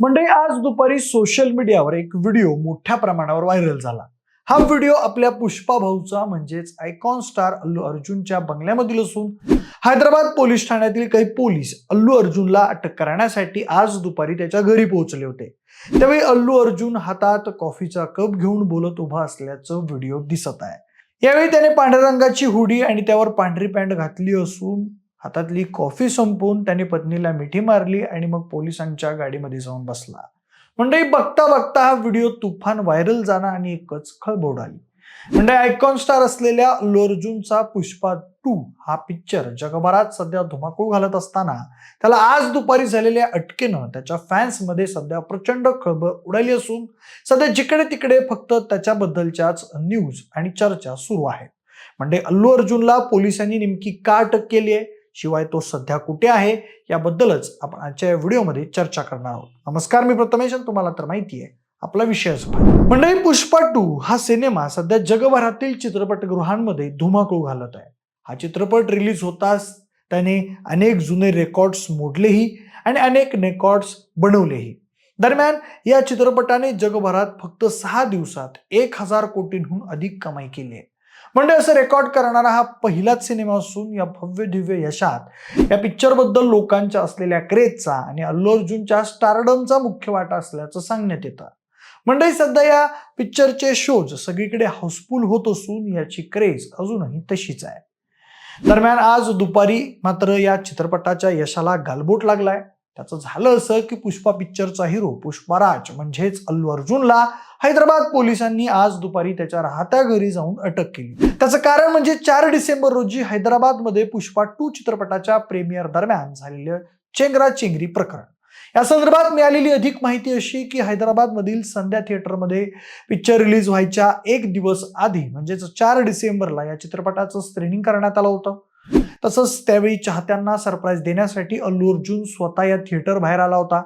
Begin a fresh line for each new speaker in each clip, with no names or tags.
मंडळी आज दुपारी सोशल मीडियावर एक व्हिडिओ मोठ्या प्रमाणावर व्हायरल झाला. हा व्हिडिओ आपल्या पुष्पा भाऊचा म्हणजेच आयकॉन स्टार अल्लू अर्जुनच्या बंगल्यामधील असून हैदराबाद पोलीस ठाण्यातील काही पोलीस अल्लू अर्जुनला अटक करण्यासाठी आज दुपारी त्याच्या घरी पोहोचले होते. त्यावेळी अल्लू अर्जुन हातात कॉफीचा कप घेऊन बोलत उभा असल्याचं व्हिडिओ दिसत आहे. यावेळी त्याने पांढऱ्या रंगाची हुडी आणि त्यावर पांढरी पॅन्ट घातली असून हातातली कॉफी संपून त्याने पत्नीला मिठी मारली आणि मग पोलिसांच्या गाडीमध्ये जाऊन बसला. मंडळी बघता बघता हा व्हिडिओ तुफान व्हायरल झाला आणि एकच खळबोड आली. म्हणजे आयकॉन स्टार असलेल्या अल्लू अर्जुनचा पुष्पा टू हा पिक्चर जगभरात सध्या धुमाकूळ घालत असताना त्याला आज दुपारी झालेल्या अटकेनं त्याच्या फॅन्समध्ये सध्या प्रचंड खळबळ उडाली असून सध्या जिकडे तिकडे फक्त त्याच्याबद्दलच्याच न्यूज आणि चर्चा सुरू आहेत म्हणजे अल्लू अर्जुनला पोलिसांनी नेमकी का अटक केली आहे? शिवाय तो सध्या कुठे आहे याबद्दलच आपण आजच्या या व्हिडिओमध्ये चर्चा करणार आहोत. नमस्कार मी प्रथमेश तुम्हाला तर माहिती आहे आपला विषय असतो मंडळी पुष्पा टू हा सिनेमा सध्या जगभरातील चित्रपटगृहांमध्ये धुमाकूळ घालत आहे. हा चित्रपट रिलीज होताच त्याने अनेक जुने रेकॉर्ड्स मोडलेही आणि अनेक रेकॉर्ड्स बनवलेही. दरम्यान या चित्रपटाने जगभरात फक्त सहा दिवसात एक हजार कोटींहून अधिक कमाई केली आहे. म्हणजे असं रेकॉर्ड करणारा हा पहिलाच सिनेमा असून या भव्य दिव्य यशात या पिक्चरबद्दल लोकांच्या असलेल्या क्रेजचा आणि अल्लू अर्जुनच्या स्टारडमचा मुख्य वाटा असल्याचं सांगण्यात येतं. मंडळी सध्या या पिक्चरचे शोज सगळीकडे हाऊसफुल होत असून याची क्रेज अजूनही तशीच आहे. दरम्यान आज दुपारी मात्र या चित्रपटाच्या यशाला गालबोट लागलाय. त्याचं झालं असं की पुष्पा पिक्चरचा हिरो पुष्पाराज म्हणजेच अल्लू अर्जुनला हैदराबाद पोलिसांनी आज दुपारी त्याच्या राहत्या घरी जाऊन अटक केली. त्याचं कारण म्हणजे चार डिसेंबर रोजी हैदराबादमध्ये पुष्पा टू चित्रपटाच्या प्रेमियर दरम्यान झालेलं चेंगरा चेंगरी प्रकरण. या संदर्भात मिळालेली अधिक माहिती अशी की हैदराबादमधील संध्या थिएटरमध्ये पिक्चर रिलीज व्हायच्या एक दिवस आधी म्हणजेच चार डिसेंबरला या चित्रपटाचं स्क्रीनिंग करण्यात आलं होतं. तसंच त्यावेळी चाहत्यांना सरप्राईज देण्यासाठी अल्लू अर्जुन स्वतः या थिएटर बाहेर आला होता.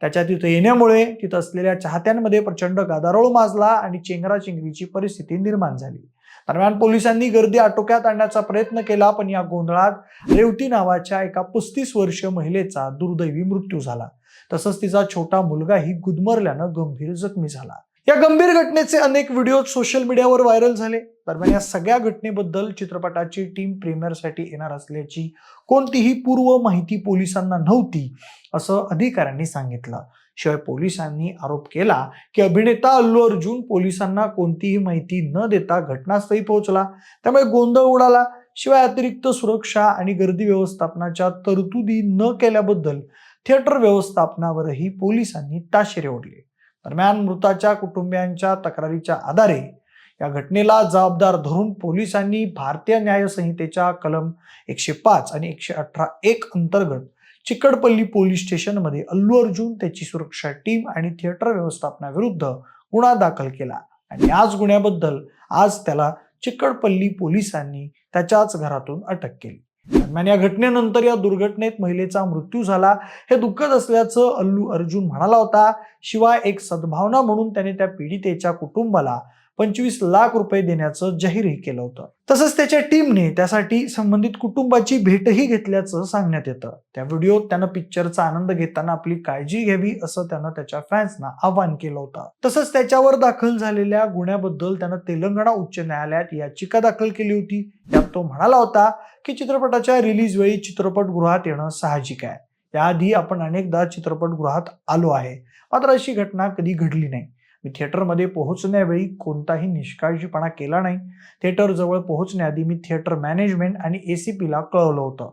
त्याच्या तिथं येण्यामुळे तिथं असलेल्या चाहत्यांमध्ये प्रचंड गदारोळ माजला आणि चेंगराचेंगरीची परिस्थिती निर्माण झाली. दरम्यान पोलिसांनी गर्दी आटोक्यात आणण्याचा प्रयत्न केला पण या गोंधळात रेवती नावाच्या एका पस्तीस वर्षीय महिलेचा दुर्दैवी मृत्यू झाला. तसंच तिचा छोटा मुलगाही गुदमरल्यानं गंभीर जखमी झाला. या गंभीर घटनेचे अनेक व्हिडिओ सोशल मीडियावर व्हायरल झाले. दरम्यान या सगळ्या घटनेबद्दल चित्रपटाची टीम प्रीमियरसाठी येणार असल्याची कोणतीही पूर्व माहिती पोलिसांना नव्हती असं अधिकाऱ्यांनी सांगितलं. शिवाय पोलिसांनी आरोप केला की अभिनेता अल्लू अर्जुन पोलिसांना कोणतीही माहिती न देता घटनास्थळी पोहोचला. त्यामुळे गोंधळ उडाला. शिवाय अतिरिक्त सुरक्षा आणि गर्दी व्यवस्थापनाच्या तरतुदी न केल्याबद्दल थिएटर व्यवस्थापनावरही पोलिसांनी ताशेरे ओढले. दरम्यान मृताच्या कुटुंबियांच्या तक्रारीच्या आधारे या घटनेला जबाबदार धरून पोलिसांनी भारतीय न्यायसंहितेच्या कलम एकशे पाच आणि एकशे अठरा एक अंतर्गत चिकडपल्ली पोलीस स्टेशनमध्ये अल्लू अर्जुन त्याची सुरक्षा टीम आणि थिएटर व्यवस्थापनाविरुद्ध गुन्हा दाखल केला. आणि याच गुन्ह्याबद्दल आज त्याला चिकडपल्ली पोलिसांनी त्याच्याच घरातून अटक केली. दरम्यान या घटनेनंतर या दुर्घटनेत महिलेचा मृत्यू झाला. हे दुःखद असल्याचं अल्लू अर्जुन म्हणाला होता. शिवाय एक सद्भावना म्हणून त्याने त्या पीडितेच्या कुटुंबाला पंचवीस लाख रुपये देण्याचं जाहीरही केलं होतं. तसंच त्याच्या टीमने त्यासाठी संबंधित कुटुंबाची भेटही घेतल्याचं सांगण्यात येतं. त्या व्हिडिओत त्यानं पिक्चरचा आनंद घेताना आपली काळजी घ्यावी असं त्यानं त्याच्या फॅन्सना आवाहन केलं होतं. तसंच त्याच्यावर दाखल झालेल्या गुन्ह्याबद्दल त्यानं तेलंगणा उच्च न्यायालयात याचिका दाखल केली होती. त्यात तो म्हणाला होता की चित्रपटाच्या रिलीज वेळी चित्रपटगृहात येणं साहजिक आहे. त्याआधी आपण अनेकदा चित्रपटगृहात आलो आहे. मात्र अशी घटना कधी घडली नाही. मी थिएटरमध्ये पोहोचण्यावेळी कोणताही निष्काळजीपणा केला नाही. थिएटरजवळ पोहोचण्याआधी मी थिएटर मॅनेजमेंट आणि ए सी पीला कळवलं होतं.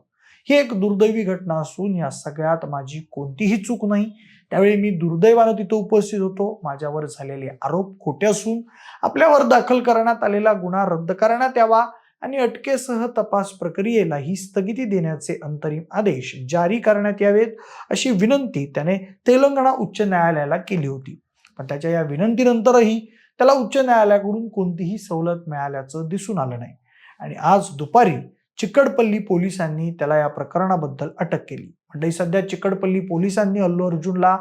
ही एक दुर्दैवी घटना असून या सगळ्यात माझी कोणतीही चूक नाही. त्यावेळी मी दुर्दैवानं तिथं उपस्थित होतो. माझ्यावर झालेले आरोप खोटे असून आपल्यावर दाखल करण्यात आलेला गुन्हा रद्द करण्यात यावा आणि अटकेसह तपास प्रक्रियेला ही स्थगिती देण्याचे अंतरिम आदेश जारी करण्यात यावेत अशी विनंती त्याने तेलंगणा उच्च न्यायालयाला केली होती. पण त्याच्या या विनंतीनंतरही त्याला उच्च न्यायालयाकडून कोणतीही सवलत मिळाल्याचं दिसून आलं नाही. आणि आज दुपारी चिकडपल्ली पोलिसांनी त्याला या प्रकरणाबद्दल अटक केली. म्हणजे सध्या चिकडपल्ली पोलिसांनी अल्लू अर्जुनला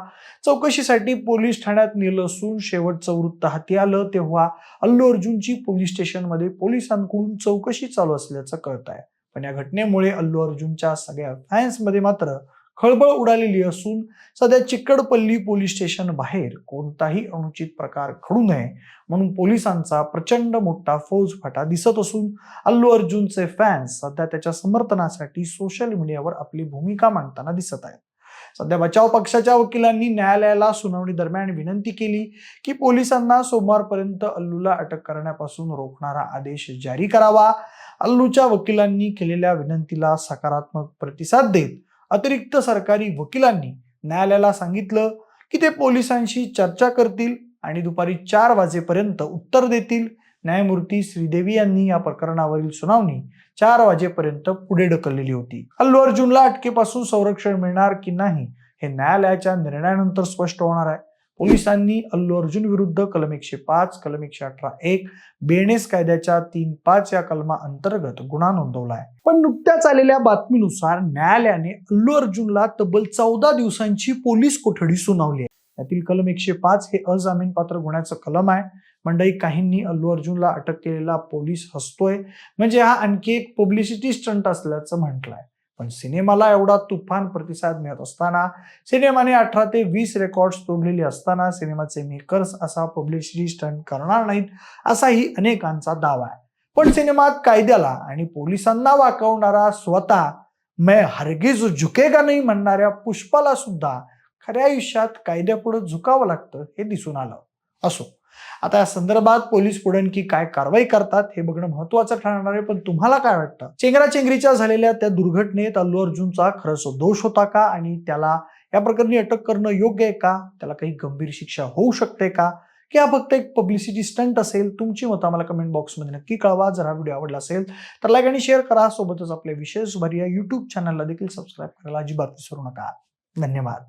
चौकशीसाठी पोलीस ठाण्यात नेलं असून शेवटचं वृत्त हाती आलं तेव्हा अल्लू अर्जुनची पोलीस स्टेशनमध्ये पोलिसांकडून चौकशी चालू असल्याचं कळत आहे पण या घटनेमुळे अल्लू अर्जुनच्या सगळ्या फॅन्समध्ये मात्र खळबळ उडालेली असून सध्या चिकडपल्ली पोलीस स्टेशन बाहेर कोणताही अनुचित प्रकार घडू नये म्हणून पोलिसांचा प्रचंड मोठा फौजफाटा दिसत असून अल्लू अर्जुनचे फॅन्स सध्या त्याच्या समर्थनासाठी सोशल मीडियावर आपली भूमिका मांडताना दिसत आहेत. सध्या बचाव पक्षाच्या वकिलांनी न्यायालयाला सुनावणी दरम्यान विनंती केली की पोलिसांना सोमवारपर्यंत अल्लूला अटक करण्यापासून रोखणारा आदेश जारी करावा. अल्लूच्या वकिलांनी केलेल्या विनंतीला सकारात्मक प्रतिसाद देत अतिरिक्त सरकारी वकिलांनी न्यायालयाला सांगितलं की ते पोलिसांशी चर्चा करतील आणि दुपारी चार वाजेपर्यंत उत्तर देतील. न्यायमूर्ती श्रीदेवी यांनी या प्रकरणावरील सुनावणी चार वाजेपर्यंत पुढे ढकललेली होती. अल्लू अर्जुनला अटकेपासून संरक्षण मिळणार की नाही हे न्यायालयाच्या निर्णयानंतर स्पष्ट होणार आहे. पोलिसांनी अल्लू अर्जुन विरुद्ध कलम एकशे पाच कलम एकशे अठरा एक बेनेस कायद्याच्या तीन पाच या कलमा अंतर्गत गुन्हा नोंदवला आहे. पण नुकत्याच आलेल्या बातमीनुसार न्यायालयाने अल्लू अर्जुनला तब्बल चौदा दिवसांची पोलीस कोठडी सुनावली आहे. त्यातील कलम एकशे पाच हे अजामीनपात्र गुन्ह्याचं कलम आहे. मंडळी काहींनी अल्लू अर्जुनला अटक केलेला पोलीस हसतोय. म्हणजे हा आणखी एक पब्लिसिटी स्टंट असल्याचं म्हटलंय. पण सिनेमाला एवढा तुफान प्रतिसाद मिळत असताना सिनेमाने अठरा ते वीस रेकॉर्ड्स तोडलेले असताना सिनेमाचे मेकर्स असा पब्लिसिटी स्टंट करणार नाहीत असाही अनेकांचा दावा आहे. पण सिनेमात कायद्याला आणि पोलिसांना वाकवणारा स्वतः मैं हरगिज झुकेगा नाही म्हणणाऱ्या पुष्पाला सुद्धा खऱ्या आयुष्यात कायद्यापुढे झुकावं लागतं हे दिसून आलं. असो. आता या संदर्भात पोलीस पुढे काय कारवाई करतात हे बघणं महत्वाचं ठरणार आहे पण तुम्हाला काय वाटतं? चेंगराचेंगरीच्या झालेल्या त्या दुर्घटनेत अल्लू अर्जुनचा खरंच दोष होता का? आणि त्याला या प्रकरणी अटक करणं योग्य आहे का? त्याला काही गंभीर शिक्षा होऊ शकते का? की हा फक्त एक पब्लिसिटी स्टंट असेल? तुमची मतं आम्हाला कमेंट बॉक्समध्ये नक्की कळवा. जर हा व्हिडिओ आवडला असेल तर लाईक आणि शेअर करा. सोबतच आपल्या विशेष भर या युट्यूब चॅनलला देखील सबस्क्राईब करायला अजिबात विसरू नका. धन्यवाद.